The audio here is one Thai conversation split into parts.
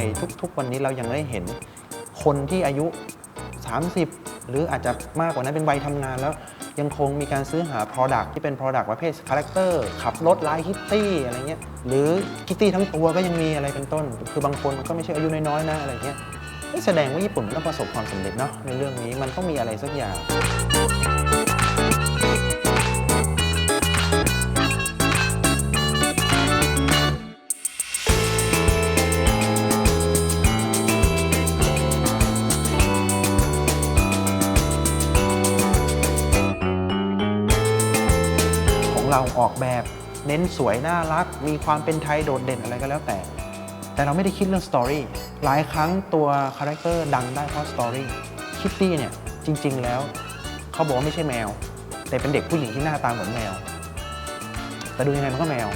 ยทุกๆ วันนี้เรายังได้เห็นคนที่อายุ 30 หรืออาจจะมากกว่านั้นเป็นวัยทำงานแล้วยังคงมีการซื้อหา Product ที่เป็น Product ประเภทคาแรคเตอร์ขับรถลายคิตตี้อะไรเงี้ยหรือคิตตี้ทั้งตัวก็ยังมีอะไรเป็นต้น คือบางคนก็ไม่ใช่อายุน้อยๆนะอะไรเงี้ยเฮ้ยแสดงว่าญี่ปุ่นมันต้องประสบความสำเร็จเนาะในเรื่องนี้มันต้องมีอะไรสักอย่าง เราออกแบบ เน้นสวยน่ารัก มีความเป็นไทยโดดเด่นอะไรก็แล้วแต่ แต่เราไม่ได้คิดเรื่องสตอรี่หลายครั้งตัวคาแรคเตอร์ดังได้เพราะสตอรี่คิตตี้เนี่ยจริง ๆ แล้วเขาบอกว่าไม่ใช่แมว แต่เป็นเด็กผู้หญิงที่หน้าตาเหมือนแมว แต่ดูยังไงมันก็แมว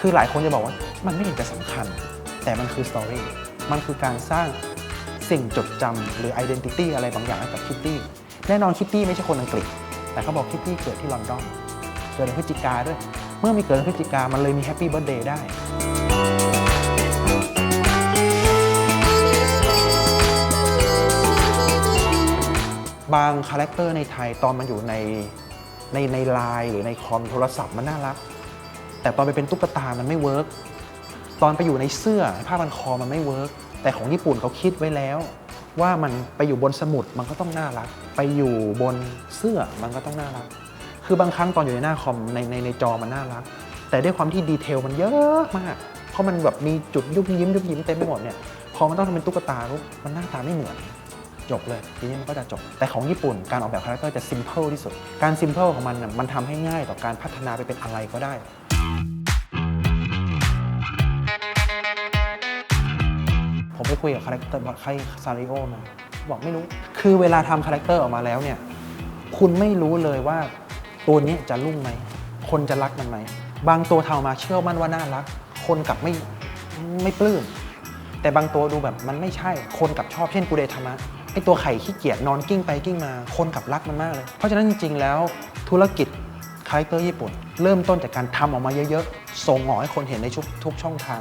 คือหลายคนจะบอกว่ามันไม่เห็นจะสำคัญ แต่มันคือสตอรี่มันคือการสร้างสิ่งจดจำหรือ identity อะไรบางอย่างให้กับคิตตี้แน่นอนคิตตี้ไม่ใช่คนอังกฤษ แต่เขาบอกคิตตี้เกิดที่ลอนดอน เกิดในพฤศจิกาด้วย เมื่อมีเกิดในพฤศจิกามันเลยมีแฮปปี้เบิร์ดเดย์ได้บางคาแรคเตอร์ในไทยตอนมันอยู่ในในในไลน์หรือในคอมโทรศัพท์มันน่ารัก แต่ตอนไปเป็นตุ๊กตามันไม่เวิร์กตอนไปอยู่ในเสื้อผ้าพันคอมันไม่เวิร์กแต่ของญี่ปุ่นเขาคิดไว้แล้ว ว่ามันไปอยู่บนสมุดมันก็ต้องน่ารัก ไปอยู่บนเสื้อมันก็ต้องน่ารัก คือบางครั้งตอนอยู่ในหน้าคอมในในในจอมันน่ารัก แต่ด้วยความที่ดีเทลมันเยอะมาก เพราะมันแบบมีจุดยุบยิ้มยุบยิ้มเต็มไปหมดเนี่ย พอมันต้องทำเป็นตุ๊กตาปุ๊บมันหน้าตาไม่เหมือน จบเลยทีนี้มันก็จะจบ แต่ของญี่ปุ่นการออกแบบคาแรคเตอร์จะ s ิม p พ e ที่สุด การ s ิม p พ e ของมันน่ะมันทำให้ง่ายต่อการพัฒนาไปเป็นอะไรก็ได้ ผมไปคุยกับคาแรคเตอร์ใครซาริโอมาบอกไม่รู้ คือเวลาทำคาแรคเตอร์ออกมาแล้วเนี่ย คุณไม่รู้เลยว่า ตัวนี้จะรุ่งไหม คนจะรักมันไหม บางตัวทำมาเชื่อมั่นว่าน่ารัก คนกลับไม่ไม่ปลื้ม แต่บางตัวดูแบบมันไม่ใช่ คนกลับชอบเช่นกูเดธรรมะไอตัวไข่ขี้เกียจนอนกิ้งไปกิ้งมา คนกลับรักมันมากเลย เพราะฉะนั้นจริงๆแล้วธุรกิจคาแรคเตอร์ญี่ปุ่น เริ่มต้นจากการทำออกมาเยอะๆ ส่งออกให้คนเห็นในทุกทุกช่องทาง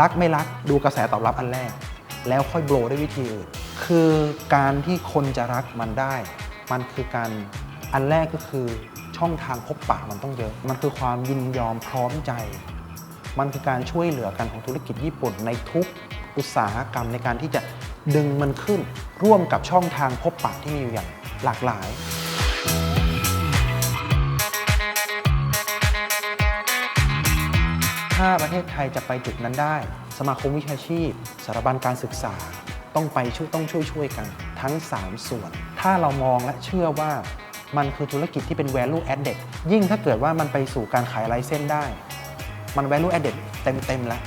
รักไม่รักดูกระแสตอบรับอันแรก แล้วค่อยโบรด้วยวิธีอื่น คือการที่คนจะรักมันได้ มันคือการอันแรกก็คือ ช่องทางพบปะมันต้องเยอะ มันคือความยินยอมพร้อมใจ มันคือการช่วยเหลือกันของธุรกิจญี่ปุ่นในทุกอุตสาหกรรมในการที่จะดึงมันขึ้น ร่วมกับช่องทางพบปะที่มีอยู่อย่างหลากหลายถ้าประเทศไทยจะไปจุดนั้นได้ สมาคมวิชาชีพ สถาบันการศึกษา ต้องไปช่วยต้องช่วยช่วยกัน ทั้ง 3 ส่วน ถ้าเรามองและเชื่อว่า มันคือธุรกิจที่เป็น value added ยิ่งถ้าเกิดว่ามันไปสู่การขายไลเส้นได้ มัน value added เต็มๆแล้ว